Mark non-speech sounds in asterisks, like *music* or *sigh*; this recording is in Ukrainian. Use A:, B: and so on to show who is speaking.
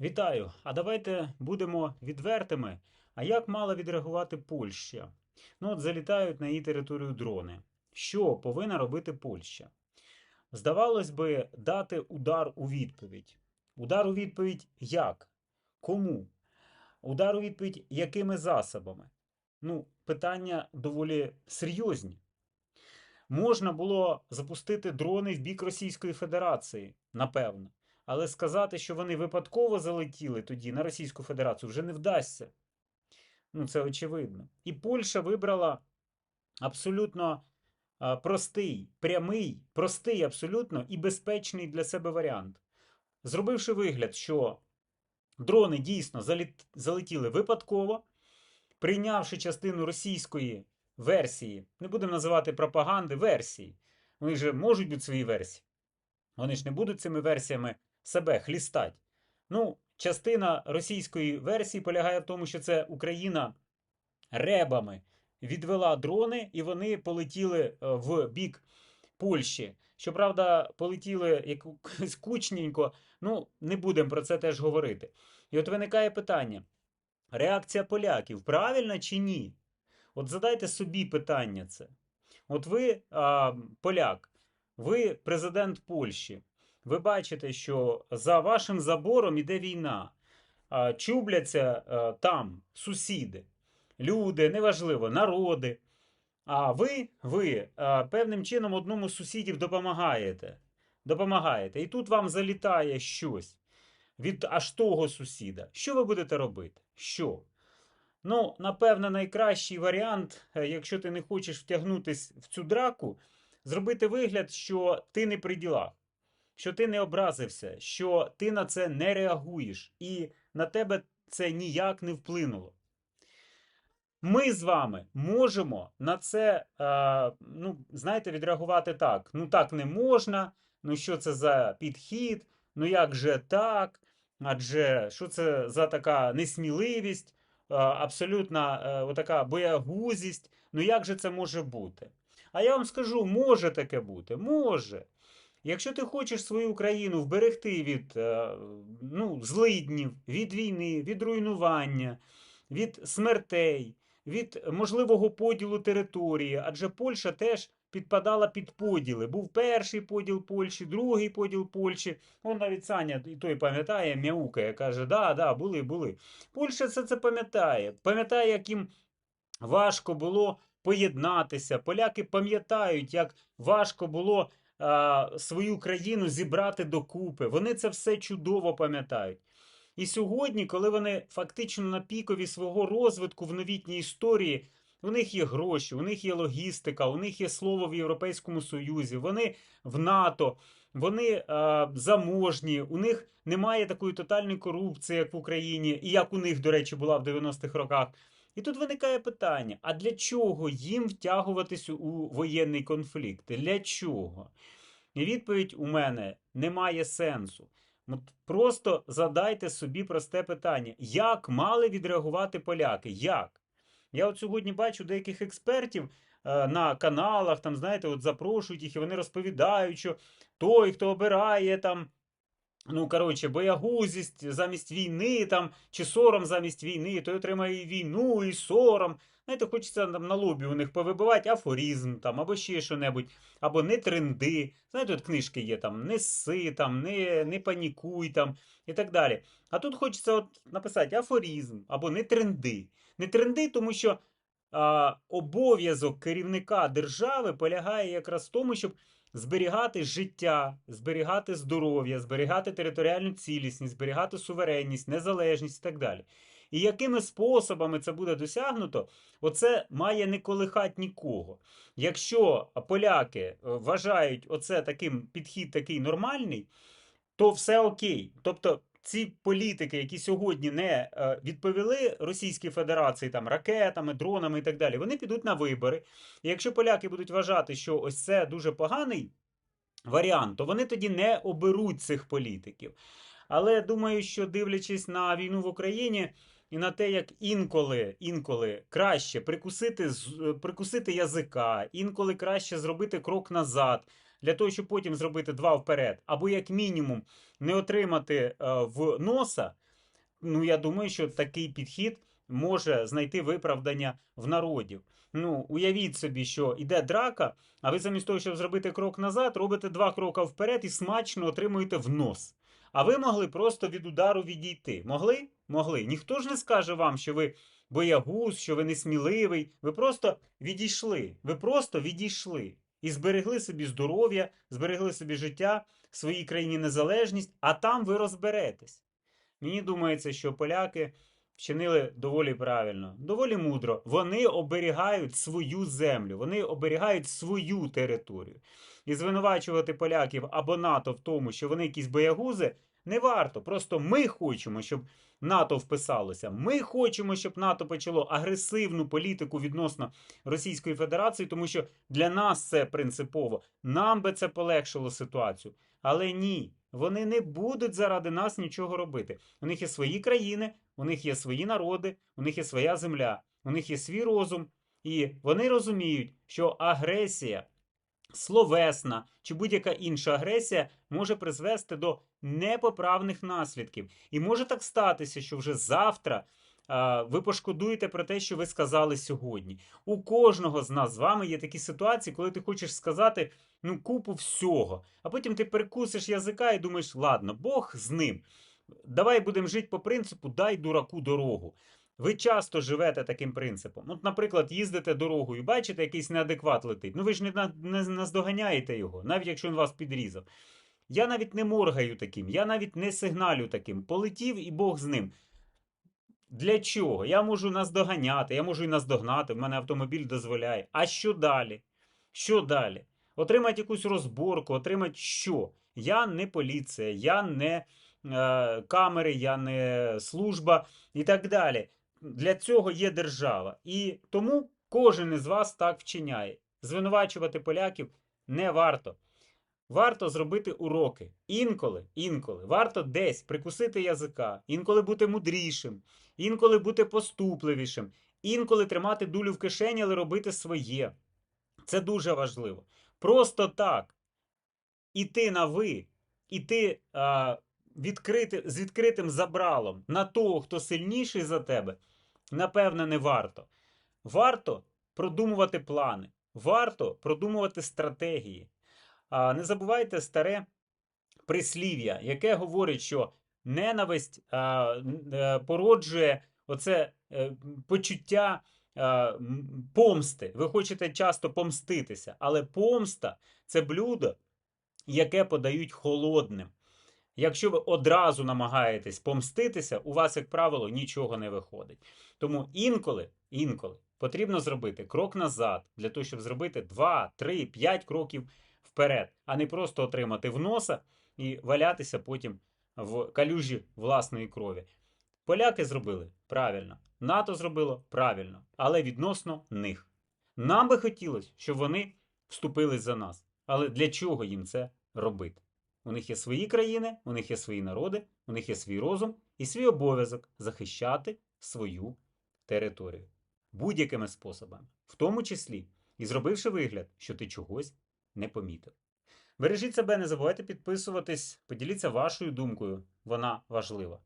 A: Вітаю! А давайте будемо відвертими. А як мала відреагувати Польща? Ну, от залітають на її територію дрони. Що повинна робити Польща? Здавалось би, дати удар у відповідь. Удар у відповідь як? Кому? Удар у відповідь якими засобами? Ну, питання доволі серйозні. Можна було запустити дрони в бік Російської Федерації, напевно. Але сказати, що вони випадково залетіли тоді на Російську Федерацію, вже не вдасться. Ну, це очевидно. І Польща вибрала абсолютно простий, прямий, простий абсолютно і безпечний для себе варіант. Зробивши вигляд, що дрони дійсно залетіли випадково, прийнявши частину російської версії, не будемо називати пропаганди, версії. Вони ж можуть бути свої версії. Вони ж не будуть цими версіями себе хлістать. Ну, частина російської версії полягає в тому, що це Україна ребами відвела дрони, і вони полетіли е, в бік Польщі. Щоправда, полетіли якось *laughs* кучненько, ну, не будемо про це теж говорити. І от виникає питання: реакція поляків правильна чи ні? От задайте собі питання це. От ви, а, поляк, ви президент Польщі. Ви бачите, що за вашим забором іде війна, чубляться там сусіди, люди, неважливо, народи. А ви, ви певним чином одному з сусідів допомагаєте. Допомагаєте. І тут вам залітає щось від аж того сусіда. Що ви будете робити? Що? Ну, напевно, найкращий варіант, е, якщо ти не хочеш втягнутись в цю драку, зробити вигляд, що ти не при ділах, що ти не образився, що ти на це не реагуєш, і на тебе це ніяк не вплинуло. Ми з вами можемо на це, е, ну, знаєте, відреагувати так. Ну, так не можна. Ну, що це за підхід? Ну, як же так? Адже що це за така несміливість, е, абсолютна е, отака боягузість? Ну, як же це може бути? А я вам скажу, може таке бути, може. Якщо ти хочеш свою країну вберегти від е, ну, злиднів, від війни, від руйнування, від смертей, від можливого поділу території, адже Польща теж підпадала під поділи. Був перший поділ Польщі, другий поділ Польщі. Он навіть Саня і той пам'ятає, мяукає, каже, да, да, були, були. Польща все це пам'ятає. Пам'ятає, як їм важко було поєднатися. Поляки пам'ятають, як важко було свою країну зібрати докупи. Вони це все чудово пам'ятають. І сьогодні, коли вони фактично на пікові свого розвитку в новітній історії, у них є гроші, у них є логістика, у них є слово в Європейському Союзі, вони в НАТО, вони е, заможні, у них немає такої тотальної корупції, як в Україні, і як у них, до речі, була в 90-х роках. І тут виникає питання: а для чого їм втягуватись у воєнний конфлікт? Для чого? І відповідь у мене немає сенсу. Просто задайте собі просте питання: як мали відреагувати поляки? Як? Я от сьогодні бачу деяких експертів е, на каналах, там, знаєте, от запрошують їх, і вони розповідають, що той, хто обирає там. Ну, коротше, боягузість замість війни, там, чи сором замість війни, той отримає і війну, і сором. Знаєте, хочеться там на лобі у них повибивати афоризм там, або ще що-небудь, або не тренди. Знаєте, от книжки є там не сси, там, не, не панікуй там, і так далі. А тут хочеться от написати афоризм або не тренди. Не тренди, тому що обов'язок керівника держави полягає якраз в тому, щоб зберігати життя, зберігати здоров'я, зберігати територіальну цілісність, зберігати суверенність, незалежність і так далі. І якими способами це буде досягнуто, оце має не колихати нікого. Якщо поляки е, вважають оце таким підхід такий нормальний, то все окей. Тобто ці політики, які сьогодні не е, відповіли Російській Федерації там ракетами, дронами і так далі, вони підуть на вибори. І якщо поляки будуть вважати, що ось це дуже поганий варіант, то вони тоді не оберуть цих політиків. Але думаю, що дивлячись на війну в Україні і на те, як інколи, інколи краще прикусити, прикусити язика, інколи краще зробити крок назад. Для того, щоб потім зробити два вперед, або як мінімум не отримати е, в носа, ну я думаю, що такий підхід може знайти виправдання в народів. Ну, уявіть собі, що іде драка, а ви замість того, щоб зробити крок назад, робите два кроки вперед і смачно отримуєте в нос. А ви могли просто від удару відійти. Могли? Могли. Ніхто ж не скаже вам, що ви боягуз, що ви несміливий. Ви просто відійшли. Ви просто відійшли. І зберегли собі здоров'я, зберегли собі життя, своїй країні незалежність, а там ви розберетесь. Мені думається, що поляки вчинили доволі правильно, доволі мудро. Вони оберігають свою землю, вони оберігають свою територію. І звинувачувати поляків або НАТО в тому, що вони якісь боягузи, не варто. Просто ми хочемо, щоб НАТО вписалося. Ми хочемо, щоб НАТО почало агресивну політику відносно Російської Федерації, тому що для нас це принципово. Нам би це полегшило ситуацію. Але ні, вони не будуть заради нас нічого робити. У них є свої країни, у них є свої народи, у них є своя земля, у них є свій розум, і вони розуміють, що агресія словесна чи будь-яка інша агресія може призвести до непоправних наслідків. І може так статися, що вже завтра ви пошкодуєте про те, що ви сказали сьогодні. У кожного з нас з вами є такі ситуації, коли ти хочеш сказати ну, купу всього, а потім ти перекусиш язика і думаєш, ладно, Бог з ним. Давай будемо жити по принципу дай дураку дорогу. Ви часто живете таким принципом. От, наприклад, їздите дорогою, бачите, якийсь неадекват летить. Ну ви ж не наздоганяєте його, навіть якщо він вас підрізав. Я навіть не моргаю таким, я навіть не сигналю таким. Полетів і Бог з ним. Для чого? Я можу наздоганяти, я можу і наздогнати, в мене автомобіль дозволяє. А що далі? Що далі? Отримати якусь розборку, отримати що? Я не поліція, я не е, камери, я не служба і так далі. Для цього є держава. І тому кожен із вас так вчиняє. Звинувачувати поляків не варто. Варто зробити уроки. Інколи, інколи, варто десь прикусити язика, інколи бути мудрішим, інколи бути поступливішим, інколи тримати дулю в кишені, але робити своє. Це дуже важливо. Просто так. Іти на ви, іти а, відкрити, з відкритим забралом на того, хто сильніший за тебе, напевне, не варто. Варто продумувати плани, варто продумувати стратегії. Не забувайте старе прислів'я, яке говорить, що ненависть е, породжує оце е, почуття помсти. Ви хочете часто помститися, але помста це блюдо, яке подають холодним. Якщо ви одразу намагаєтесь помститися, у вас, як правило, нічого не виходить. Тому інколи, інколи потрібно зробити крок назад для того, щоб зробити 2, 3, 5 кроків вперед, а не просто отримати в носа і валятися потім в калюжі власної крові. Поляки зробили правильно, НАТО зробило правильно, але відносно них. Нам би хотілося, щоб вони вступили за нас. Але для чого їм це робити? У них є свої країни, у них є свої народи, у них є свій розум і свій обов'язок захищати свою територію будь-якими способами, в тому числі і зробивши вигляд, що ти чогось не помітив. Бережіть себе, не забувайте підписуватись, поділіться вашою думкою, вона важлива.